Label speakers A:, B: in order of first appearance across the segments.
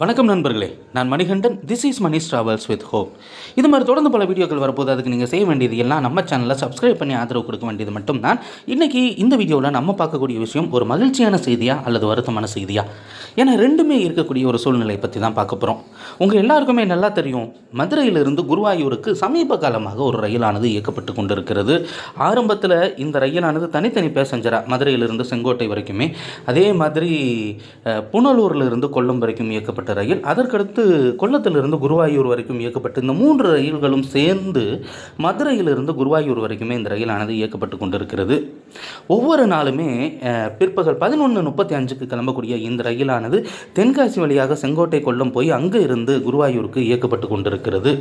A: வணக்கம் நண்பர்களே. நான் Manikandan. This is Mani travels with hope இது மாதிரி தொடர்ந்து பல வீடியோக்கள் வரப்போது அதுக்கு நீங்கள் செய்ய வேண்டியது எல்லாம் நம்ம சேனலில் சப்ஸ்கிரைப் பண்ணி ஆதரவு கொடுக்க வேண்டியது மட்டும் தான் இன்றைக்கி இந்த வீடியோவில் நம்ம பார்க்கக்கூடிய விஷயம் ஒரு மகிழ்ச்சியான செய்தியா அல்லது வருத்தமான செய்தியா? ஏன்னா ரெண்டுமே இருக்கக்கூடிய ஒரு சூழ்நிலையை பற்றி தான் பார்க்க போகிறோம் உங்கள் எல்லாருக்குமே நல்லா தெரியும் மதுரையிலிருந்து குருவாயூருக்கு சமீப காலமாக ஒரு ரயிலானது இயக்கப்பட்டு கொண்டிருக்கிறது. ஆரம்பத்தில் இந்த ரயிலானது தனித்தனி பேசஞ்சராக மதுரையிலிருந்து செங்கோட்டை வரைக்குமே அதே மாதிரி புனலூரில் இருந்து கொல்லம் வரைக்கும் இயக்கப்பட்ட ரயில் அதற்கடுத்து கொல்லத்திலிருந்து குருவாயூர் வரைக்கும் இயக்கப்பட்டு இந்த மூன்று ரயில்களும் சேர்ந்து மதுரையிலிருந்து குருவாயூர் வரைக்குமே இந்த ரயிலானது இயக்கப்பட்டு கொண்டிருக்கிறது. ஒவ்வொரு நாளுமே பிற்பகல் பதினொன்று முப்பத்தி அஞ்சுக்கு கிளம்பக்கூடிய இந்த ரயிலானது தென்காசி வழியாக செங்கோட்டை கொல்லம் போய் அங்கே இருந்து குருவாயூருக்கு இயக்கப்பட்டு கொண்டிருக்கிறது.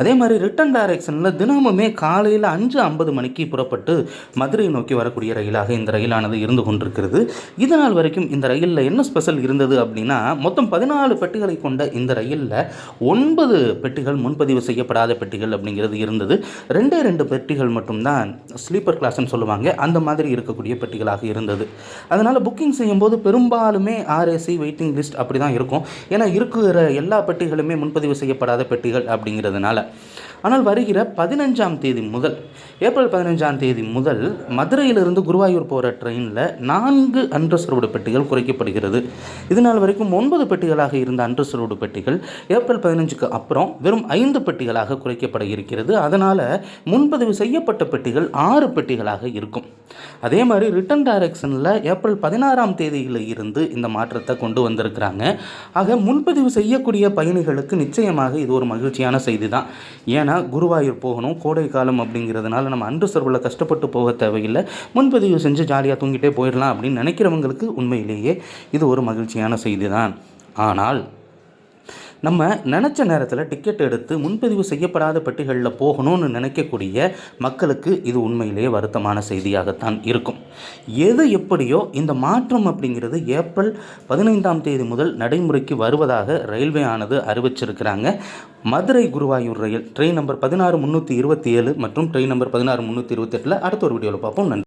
A: அதே மாதிரி ரிட்டன் டைரக்ஷனில் தினமுமே காலையில் அஞ்சு ஐம்பது மணிக்கு புறப்பட்டு மதுரை நோக்கி வரக்கூடிய ரயிலாக இந்த ரயிலானது இருந்து கொண்டிருக்கிறது. இது நாள் வரைக்கும் இந்த ரயிலில் என்ன ஸ்பெஷல் இருந்தது அப்படின்னா மொத்தம் பதினாலு பெட்டிகளை கொண்ட இந்த ரயிலில் ஒன்பது பெட்டிகள் முன்பதிவு செய்யப்படாத பெட்டிகள் அப்படிங்கிறது இருந்தது. ரெண்டே ரெண்டு பெட்டிகள் மட்டும்தான் ஸ்லீப்பர் கிளாஸ்னு சொல்லுவாங்க. அந்த மாதிரி இருக்கக்கூடிய பெட்டிகளாக இருந்தது. அதனால் புக்கிங் செய்யும்போது பெரும்பாலுமே ஆர்ஏசி வெயிட்டிங் லிஸ்ட் அப்படி தான் இருக்கும். ஏன்னா இருக்கிற எல்லா பெட்டிகளுமே முன்பதிவு செய்யப்படாத பெட்டிகள் அப்படிங்கிறதுனால. ஆனால் வருகிற பதினஞ்சாம் தேதி முதல் ஏப்ரல் பதினஞ்சாம் தேதி முதல் மதுரையிலிருந்து குருவாயூர் போகிற ட்ரெயினில் நான்கு அன்ரிசர்வ்டு பெட்டிகள் குறைக்கப்படுகிறது. இது நாள் வரைக்கும் ஒன்பது பெட்டிகளாக இருந்த அன்ரிசர்வ்டு பெட்டிகள் ஏப்ரல் பதினஞ்சுக்கு அப்புறம் வெறும் ஐந்து பெட்டிகளாக குறைக்கப்பட இருக்கிறது. அதனால் முன்பதிவு செய்யப்பட்ட பெட்டிகள் ஆறு பெட்டிகளாக இருக்கும். அதே மாதிரி ரிட்டன் டைரக்ஷனில் ஏப்ரல் பதினாறாம் தேதியில் இருந்து இந்த மாற்றத்தை கொண்டு வந்திருக்கிறாங்க. ஆக முன்பதிவு செய்யக்கூடிய பயணிகளுக்கு நிச்சயமாக இது ஒரு மகிழ்ச்சியான செய்தி தான் ஏன்னா குருவாயூர் போகணும் கோடை காலம் அப்படிங்கிறதுனால நம்ம அன்று சர்வில் கஷ்டப்பட்டு போக தேவையில்லை. முன்பதிவு செஞ்சு ஜாலியாக தூங்கிட்டே போயிடலாம் அப்படின்னு நினைக்கிறவங்களுக்கு உண்மையிலேயே இது ஒரு மகிழ்ச்சியான செய்தி தான் ஆனால் நம்ம நினச்ச நேரத்தில் டிக்கெட் எடுத்து முன்பதிவு செய்யப்படாத பெட்டிகளில் போகணும்னு நினைக்கக்கூடிய மக்களுக்கு இது உண்மையிலேயே வருத்தமான செய்தியாகத்தான் இருக்கும். எது எப்படியோ இந்த மாற்றம் அப்படிங்கிறது ஏப்ரல் பதினைந்தாம் தேதி முதல் நடைமுறைக்கு வருவதாக ரயில்வே ஆனது அறிவிச்சிருக்கிறாங்க. மதுரை குருவாயூர் ரயில் ட்ரெயின் நம்பர் பதினாறு முந்நூற்றி இருபத்தி ஏழு மற்றும் ட்ரெயின் நம்பர் பதினாறு முந்நூற்றி இருபத்தெட்டில் அடுத்த ஒரு வீடியோவில் பார்ப்போம். நன்றி.